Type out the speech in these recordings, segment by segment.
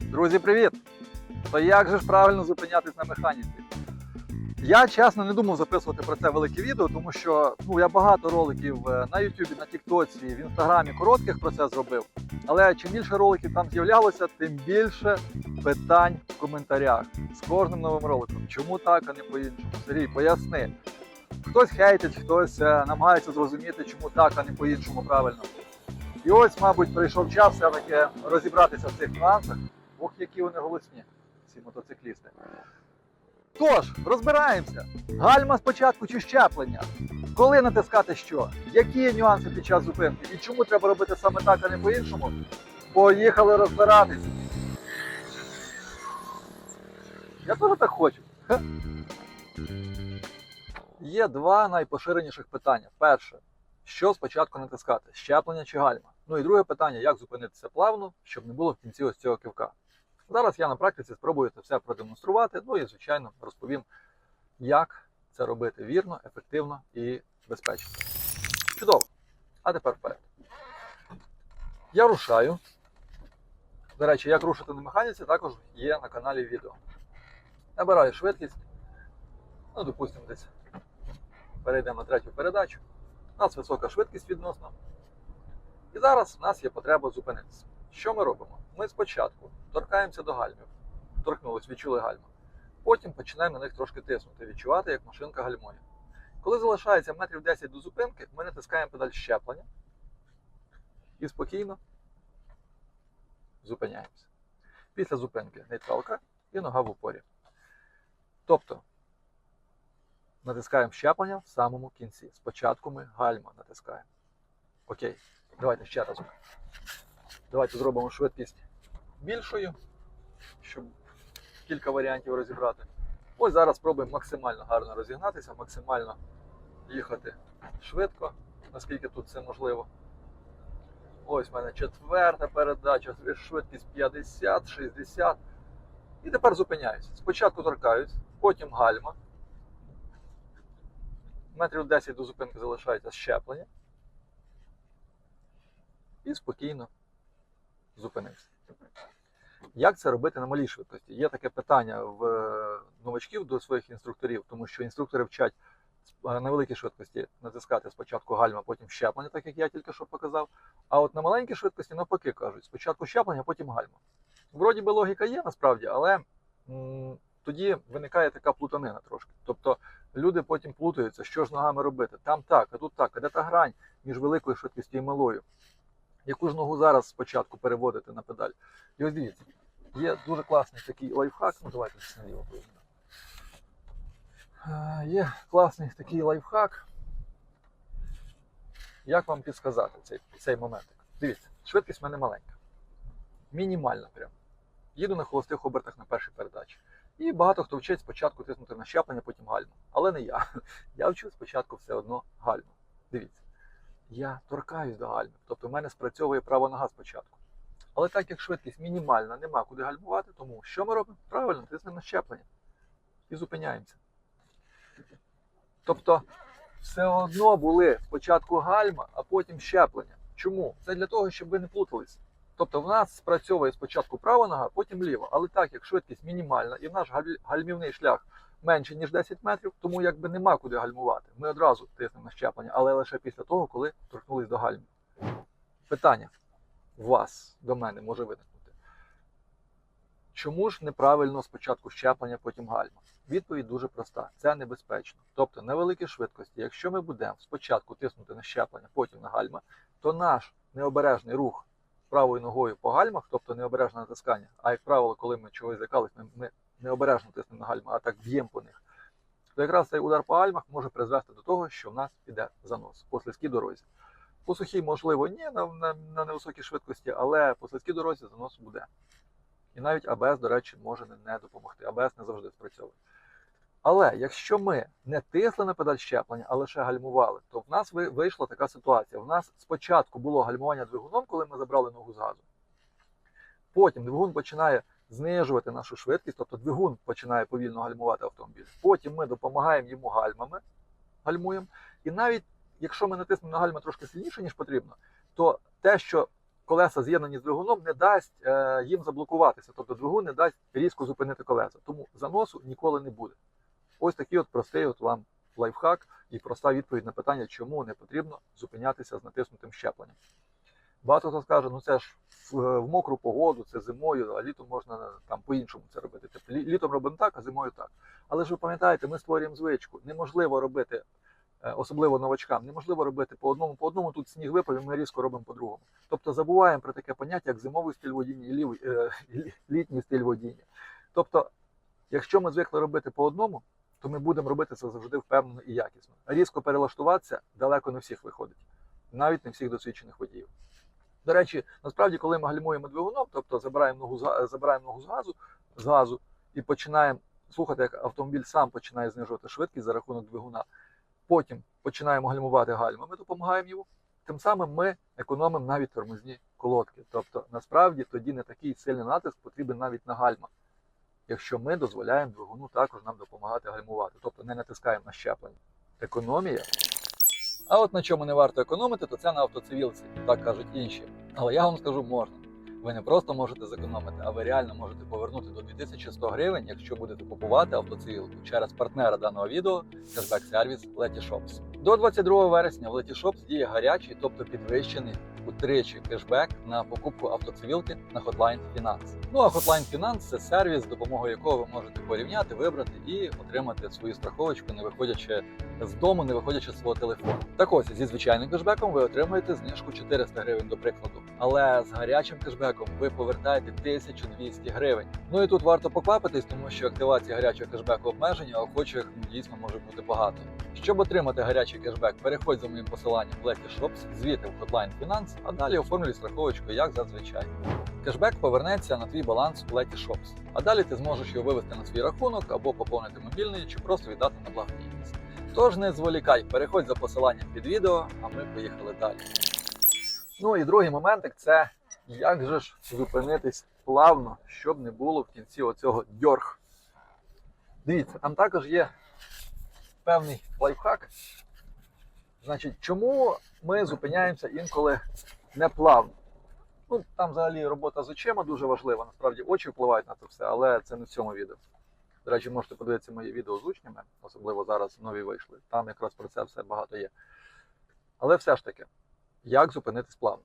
Друзі, привіт! То як же ж правильно зупинятись на механіці? Я чесно не думав записувати про це велике відео, тому що ну, я багато роликів е, на YouTube, на Тіктоці, в Інстаграмі коротких про це зробив. Але чим більше роликів там з'являлося, тим більше питань в коментарях з кожним новим роликом. Чому так, а не по-іншому? Сергій, поясни. Хтось хейтить, хтось е, намагається зрозуміти, чому так, а не по-іншому правильно. І ось, мабуть, прийшов час все-таки розібратися в цих нюансах. Ох, які вони голосні, ці мотоциклісти. Тож, розбираємося. Гальма спочатку чи щеплення? Коли натискати що? Які нюанси під час зупинки? І чому треба робити саме так, а не по-іншому? Поїхали розбиратися. Я теж так хочу. Є два найпоширеніших питання. Перше, що спочатку натискати? Щеплення чи гальма? Ну і друге питання, як зупинитися плавно, щоб не було в кінці ось цього кивка. Зараз я на практиці спробую це все продемонструвати, ну і, звичайно, розповім, як це робити вірно, ефективно і безпечно. Чудово! А тепер вперед. Я рушаю. До речі, як рушити на механіці, також є на каналі відео. Набираю швидкість. Ну, допустимо, десь перейдемо на третю передачу. У нас висока швидкість відносно. І зараз в нас є потреба зупинитися. Що ми робимо? Ми спочатку торкаємося до гальмів, торкнулись, відчули гальму. Потім починаємо на них трошки тиснути, відчувати, як машинка гальмує. Коли залишається метрів 10 до зупинки, ми натискаємо педаль щеплення і спокійно зупиняємося. Після зупинки нейтралка і нога в упорі. Тобто натискаємо щеплення в самому кінці. Спочатку ми гальма натискаємо. Окей, давайте ще разок. Давайте зробимо швидкість більшою, щоб кілька варіантів розібрати. Ось зараз спробуємо максимально гарно розігнатися, максимально їхати швидко, наскільки тут це можливо. Ось в мене четверта передача, швидкість 50, 60. І тепер зупиняюся. Спочатку торкаюсь, потім гальма. Метрів 10 до зупинки залишається щеплення. І спокійно зупинився. Як це робити на малій швидкості? Є таке питання в е, новачків до своїх інструкторів, тому що інструктори вчать е, на великій швидкості натискати спочатку гальма, потім щеплення, так як я тільки що показав. А от на маленькій швидкості навпаки кажуть, спочатку щеплення, потім гальма. Вроді би логіка є насправді, але тоді виникає така плутанина трошки. Тобто люди потім плутаються, що ж ногами робити. Там так, а тут так, а де та грань між великою швидкістю і малою. Яку ж ногу зараз спочатку переводити на педаль? І ось дивіться, є дуже класний такий лайфхак. Ну давайте наліво поїдемо. Е, Є класний такий лайфхак. Як вам підсказати цей, цей моментик? Дивіться, швидкість в мене маленька. Мінімальна прям. Їду на холостих обертах на першій передачі. І багато хто вчить спочатку тиснути на щеплення, потім гальму. Але не я. Я вчу спочатку все одно гальму. Дивіться я торкаюсь до гальми. Тобто в мене спрацьовує права нога спочатку. Але так як швидкість мінімальна, нема куди гальмувати, тому що ми робимо? Правильно, тиснемо на щеплення і зупиняємося. Тобто, все одно були спочатку гальма, а потім щеплення. Чому? Це для того, щоб ви не плутались. Тобто в нас спрацьовує спочатку права нога, потім ліва. Але так як швидкість мінімальна і в наш гальмівний шлях менше, ніж 10 метрів, тому якби нема куди гальмувати. Ми одразу тиснемо на щеплення, але лише після того, коли торкнулись до гальми. Питання вас до мене може виникнути. Чому ж неправильно спочатку щеплення, потім гальма? Відповідь дуже проста: це небезпечно. Тобто на великій швидкості, якщо ми будемо спочатку тиснути на щеплення, потім на гальма, то наш необережний рух правою ногою по гальмах, тобто необережне натискання, а як правило, коли ми чогось злякались, ми необережно тиснемо на гальма, а так б'ємо по них, то якраз цей удар по гальмах може призвести до того, що в нас піде занос по слизькій дорозі. По сухій, можливо, ні, на, на, на невисокій швидкості, але по слизькій дорозі занос буде. І навіть АБС, до речі, може не, не допомогти. АБС не завжди спрацьовує. Але якщо ми не тисли на педаль щеплення, а лише гальмували, то в нас вийшла така ситуація. В нас спочатку було гальмування двигуном, коли ми забрали ногу з газу. Потім двигун починає знижувати нашу швидкість, тобто двигун починає повільно гальмувати автомобіль. Потім ми допомагаємо йому гальмами, гальмуємо. І навіть якщо ми натиснемо на гальма трошки сильніше, ніж потрібно, то те, що колеса з'єднані з двигуном, не дасть е, їм заблокуватися. Тобто двигун не дасть різко зупинити колеса. Тому заносу ніколи не буде. Ось такий от простий от вам лайфхак і проста відповідь на питання, чому не потрібно зупинятися з натиснутим щепленням. Багато хто скаже, ну це ж в, в мокру погоду, це зимою, а літом можна там по-іншому це робити. Тобто літом робимо так, а зимою так. Але ж ви пам'ятаєте, ми створюємо звичку. Неможливо робити, е, особливо новачкам, неможливо робити по одному, по одному тут сніг випав, і ми різко робимо по-другому. Тобто забуваємо про таке поняття, як зимовий стиль водіння і е, літній стиль водіння. Тобто, якщо ми звикли робити по одному, то ми будемо робити це завжди впевнено і якісно. Різко перелаштуватися далеко не всіх виходить, навіть не всіх досвідчених водіїв. До речі, насправді, коли ми гальмуємо двигуном, тобто забираємо ногу забираємо ногу з газу, з газу і починаємо слухати, як автомобіль сам починає знижувати швидкість за рахунок двигуна. Потім починаємо гальмувати гальма. Ми допомагаємо йому. Тим самим ми економимо навіть тормозні колодки. Тобто, насправді тоді не такий сильний натиск потрібен навіть на гальма, якщо ми дозволяємо двигуну також нам допомагати гальмувати, тобто не натискаємо на щеплення. Економія. А от на чому не варто економити, то це на автоцивілці, так кажуть інші. Але я вам скажу, можна. Ви не просто можете зекономити, а ви реально можете повернути до 2100 гривень, якщо будете купувати автоцивілку через партнера даного відео кешбек сервіс Letyshops. До 22 вересня в Letyshops діє гарячий, тобто підвищений утричі кешбек на покупку автоцивілки на Hotline Finance. Ну а Hotline Finance – це сервіс, допомогою якого ви можете порівняти, вибрати і отримати свою страховочку, не виходячи з дому, не виходячи з свого телефону. Так ось зі звичайним кешбеком ви отримуєте знижку 400 гривень, до прикладу. Але з гарячим кешбеком ви повертаєте 1200 гривень. Ну і тут варто поквапитись, тому що активація гарячого кешбеку обмеження, охочих ну, дійсно може бути багато. Щоб отримати гарячий кешбек, переходь за моїм посиланням в Letty Shops, звідти в Hotline Finance, а далі оформлюй страховочку, як зазвичай. Кешбек повернеться на твій баланс у Letty Shops, а далі ти зможеш його вивести на свій рахунок або поповнити мобільний, чи просто віддати на благодійність. Тож не зволікай, переходь за посиланням під відео, а ми поїхали далі. Ну і другий моментик це як же ж зупинитись плавно, щоб не було в кінці оцього дьорг. Дивіться, там також є певний лайфхак. Значить, чому ми зупиняємося інколи неплавно? Ну, там взагалі робота з очима дуже важлива. Насправді очі впливають на це все, але це не в цьому відео. До речі, можете подивитися мої відео з учнями, особливо зараз нові вийшли. Там якраз про це все багато є. Але все ж таки, як зупинитись плавно?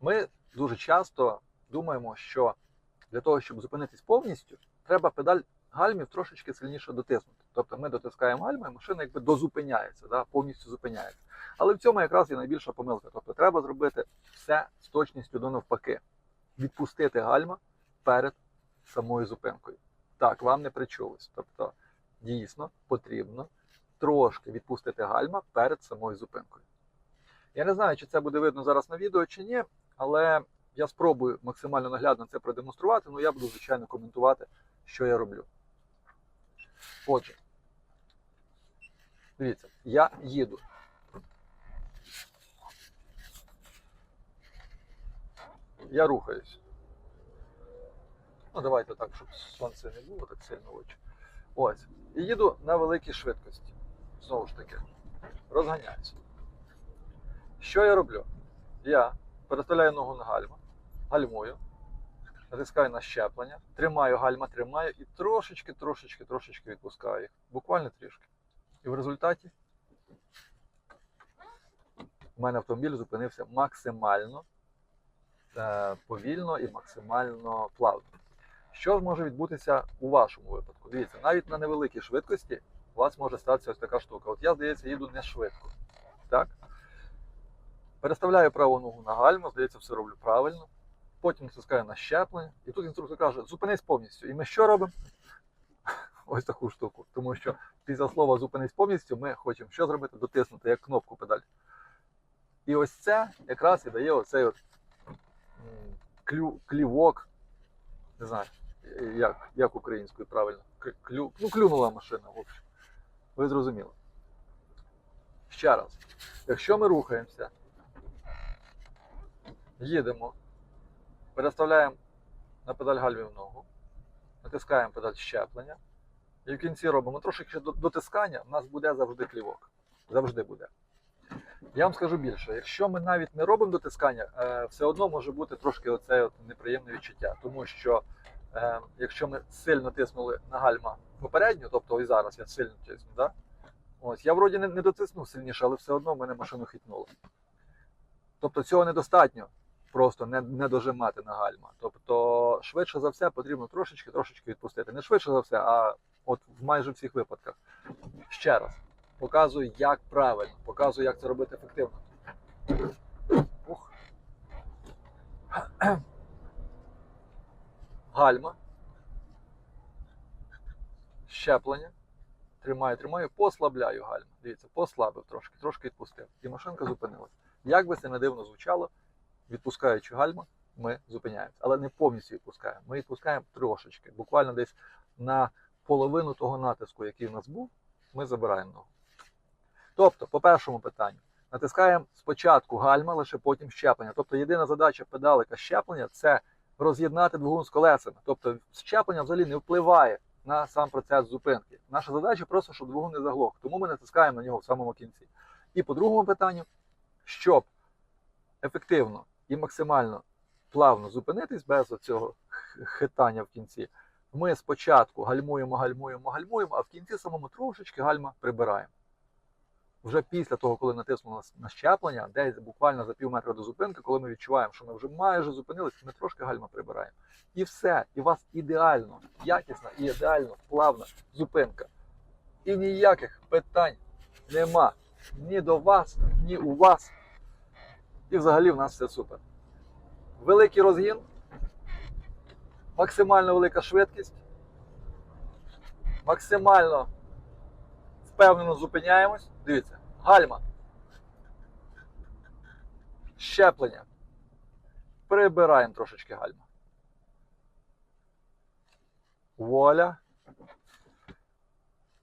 Ми дуже часто думаємо, що для того, щоб зупинитись повністю, треба педаль гальмів трошечки сильніше дотиснути. Тобто ми дотискаємо гальма, і машина якби дозупиняється, да, повністю зупиняється. Але в цьому якраз є найбільша помилка. Тобто треба зробити все з точністю до навпаки. Відпустити гальма перед самою зупинкою. Так, вам не причулось. Тобто, дійсно потрібно трошки відпустити гальма перед самою зупинкою. Я не знаю, чи це буде видно зараз на відео чи ні, але я спробую максимально наглядно це продемонструвати, ну я буду, звичайно, коментувати, що я роблю. Отже, дивіться, я їду. Я рухаюсь. Ну, давайте так, щоб сонце не було так сильно очі. Ось. І їду на великій швидкості. Знову ж таки, розганяюся. Що я роблю? Я переставляю ногу на гальма, гальмую, натискаю на щеплення, тримаю гальма, тримаю і трошечки, трошечки, трошечки відпускаю їх. Буквально трішки. І в результаті у мене автомобіль зупинився максимально е, повільно і максимально плавно. Що ж може відбутися у вашому випадку? Дивіться, навіть на невеликій швидкості у вас може статися ось така штука. От я, здається, їду не швидко. Так? Переставляю праву ногу на гальму, здається, все роблю правильно. Потім натискаю на щеплення, і тут інструктор каже: зупинись повністю. І ми що робимо? Ось таку штуку. Тому що після слова зупинись повністю ми хочемо що зробити? Дотиснути як кнопку педаль. І ось це якраз і дає оцей от клю, клівок. Не знаю, як, як українською правильно. Клю, ну, клюнула машина, в общем. Ви зрозуміли. Ще раз. Якщо ми рухаємося, їдемо, переставляємо на педаль гальмів ногу, натискаємо педаль щеплення, і в кінці робимо трошки до- дотискання, в нас буде завжди клівок. Завжди буде. Я вам скажу більше, якщо ми навіть не робимо дотискання, е, все одно може бути трошки оце неприємне відчуття. Тому що е, якщо ми сильно тиснули на гальма попередньо, тобто і зараз я сильно тисну, да? ось я вроді не дотиснув сильніше, але все одно в мене машину хитнуло. Тобто цього недостатньо просто не, не дожимати на гальма. Тобто, швидше за все потрібно трошечки трошечки відпустити. Не швидше за все, а от в майже всіх випадках. Ще раз показую, як правильно, показую, як це робити ефективно. Ух. Гальма. Щеплення. Тримаю, тримаю, послабляю гальма. Дивіться, послабив трошки, трошки відпустив. І машинка зупинилась. Як би це не дивно звучало, відпускаючи гальма, ми зупиняємося. Але не повністю відпускаємо. Ми відпускаємо трошечки, буквально десь на половину того натиску, який в нас був, ми забираємо ногу. Тобто, по першому питанню, натискаємо спочатку гальма, лише потім щеплення. Тобто єдина задача педалика щеплення це роз'єднати двигун з колесами. Тобто щеплення взагалі не впливає на сам процес зупинки. Наша задача просто, щоб двигун не заглох. Тому ми натискаємо на нього в самому кінці. І по другому питанню, щоб ефективно і максимально плавно зупинитись без цього хитання в кінці, ми спочатку гальмуємо, гальмуємо, гальмуємо, а в кінці самому трошечки гальма прибираємо. Вже після того, коли натиснули на щеплення, десь буквально за пів метра до зупинки, коли ми відчуваємо, що ми вже майже зупинились, ми трошки гальма прибираємо. І все. І у вас ідеально, якісна і ідеально плавна зупинка. І ніяких питань нема ні до вас, ні у вас. І взагалі в нас все супер. Великий розгін, максимально велика швидкість, максимально впевнено зупиняємось. Дивіться, гальма. Щеплення. Прибираємо трошечки гальма. Вуаля.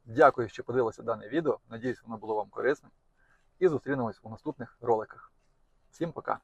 Дякую, що подивилися дане відео. Надіюсь, воно було вам корисним. І зустрінемось у наступних роликах. Всім пока!